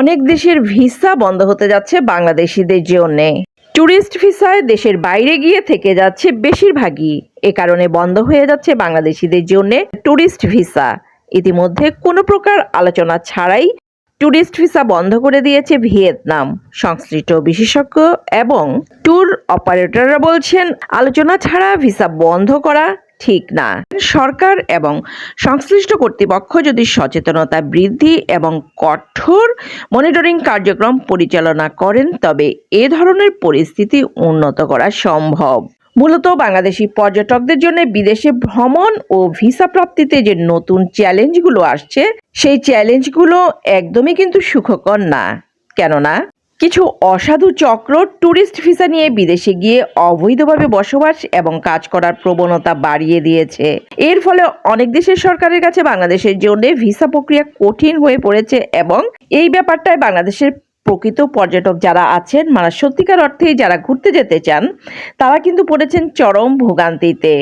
অনেক দেশের ভিসা বন্ধ হতে যাচ্ছে, বাংলাদেশিদের জন্যে ট্যুরিস্ট ভিসায় দেশের বাইরে গিয়ে থেকে যাচ্ছে বেশিরভাগই। এ কারণে বন্ধ হয়ে যাচ্ছে বাংলাদেশিদের জন্য ট্যুরিস্ট ভিসা। ইতিমধ্যে কোনো প্রকার আলোচনা ছাড়াই ট্যুরিস্ট ভিসা বন্ধ করে দিয়েছে ভিয়েতনাম। সংশ্লিষ্ট বিশেষজ্ঞ এবং ট্যুর অপারেটররা বলছেন, আলোচনা ছাড়া ভিসা বন্ধ করা ঠিক না। সরকার এবং সংশ্লিষ্ট কর্তৃপক্ষ যদি সচেতনতা বৃদ্ধি এবং কঠোর মনিটরিং কার্যক্রম পরিচালনা করেন, তবে এ ধরনের পরিস্থিতি উন্নত করা সম্ভব। মূলত বাংলাদেশি পর্যটকদের জন্য বিদেশে ভ্রমণ ও ভিসা প্রাপ্তিতে যে নতুন চ্যালেঞ্জগুলো আসছে, সেই চ্যালেঞ্জগুলো একদমই কিন্তু সুখকর না। কেননা, কিছু অসাধু চক্র ট্যুরিস্ট ভিসা নিয়ে বিদেশে গিয়ে অবৈধভাবে বসবাস এবং কাজ করার প্রবণতা বাড়িয়ে দিয়েছে। এর ফলে অনেক দেশের সরকারের কাছে বাংলাদেশের জন্য ভিসা প্রক্রিয়া কঠিন হয়ে পড়েছে এবং এই ব্যাপারটায় বাংলাদেশের প্রকৃত পর্যটক যারা আছেন মানে সত্যিকার অর্থেই যারা ঘুরতে যেতে চান, তারা কিন্তু পড়েছেন চরম ভোগান্তিতে।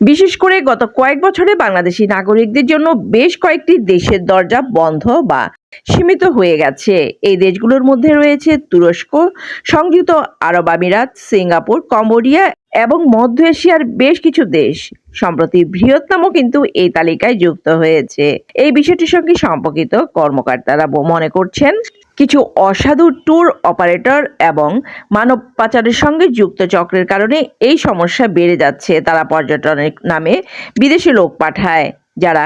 বিশেষ করে গত কয়েক বছরে বাংলাদেশি নাগরিকদের জন্য বেশ কয়েকটি দেশের দরজা বন্ধ বা সীমিত হয়ে গেছে। এই দেশগুলোর মধ্যে রয়েছে তুরস্ক, সংযুক্ত আরব আমিরাত, সিঙ্গাপুর, কম্বোডিয়া এবং মধ্য এশিয়ার বেশ কিছু দেশ। সম্প্রতি ভিয়েতনামও কিন্তু এই তালিকায় যুক্ত হয়েছে। এই বিষয়টির সঙ্গে সম্পর্কিত কর্মকর্তারা মনে করছেন কিছু অসাধু ট্যুর অপারেটর এবং মানব পাচারের সঙ্গে যুক্ত চক্রের কারণে এই সমস্যা বেড়ে যাচ্ছে, তারা পর্যটনের নামে বিদেশি লোক পাঠায়। যারা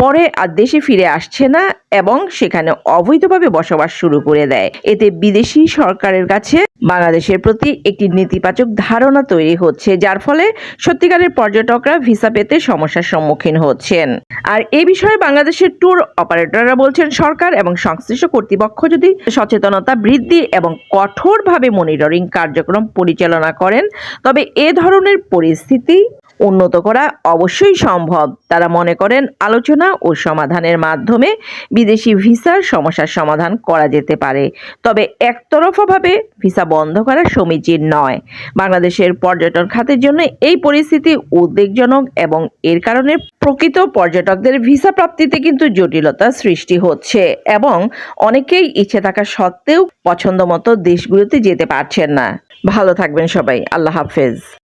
পরে আর দেশে ফিরে আসছে না এবং সেখানে অবৈধভাবে বসবাস শুরু করে দেয়। এতে বিদেশি সরকারের কাছে বাংলাদেশের প্রতি একটি নেতিবাচক ধারণা তৈরি হচ্ছে, যার ফলে সত্যিকারের পর্যটকরা ভিসা পেতে সমস্যার সম্মুখীন হচ্ছেন। আর এ বিষয়ে বাংলাদেশের ট্যুর অপারেটররা বলছেন, সরকার এবং সংশ্লিষ্ট কর্তৃপক্ষ যদি সচেতনতা বৃদ্ধি এবং কঠোরভাবে মনিটরিং কার্যক্রম পরিচালনা করেন, তবে এ ধরনের পরিস্থিতি উন্নত করা অবশ্যই সম্ভব। তারা মনে করেন আলোচনা ও সমাধানের মাধ্যমে বিদেশি ভিসার সমস্যার সমাধান করা যেতে পারে। তবে একতরফাভাবে ভিসা বন্ধ করা সমীচীন নয়। বাংলাদেশের পর্যটন খাতের জন্য এই পরিস্থিতি উদ্বেগজনক এবং এর কারণে প্রকৃত পর্যটকদের ভিসা প্রাপ্তিতে কিন্তু জটিলতা সৃষ্টি হচ্ছে এবং অনেকেই ইচ্ছে থাকা সত্ত্বেও পছন্দ মতো দেশগুলোতে যেতে পারছেন না। ভালো থাকবেন সবাই। আল্লাহ হাফেজ।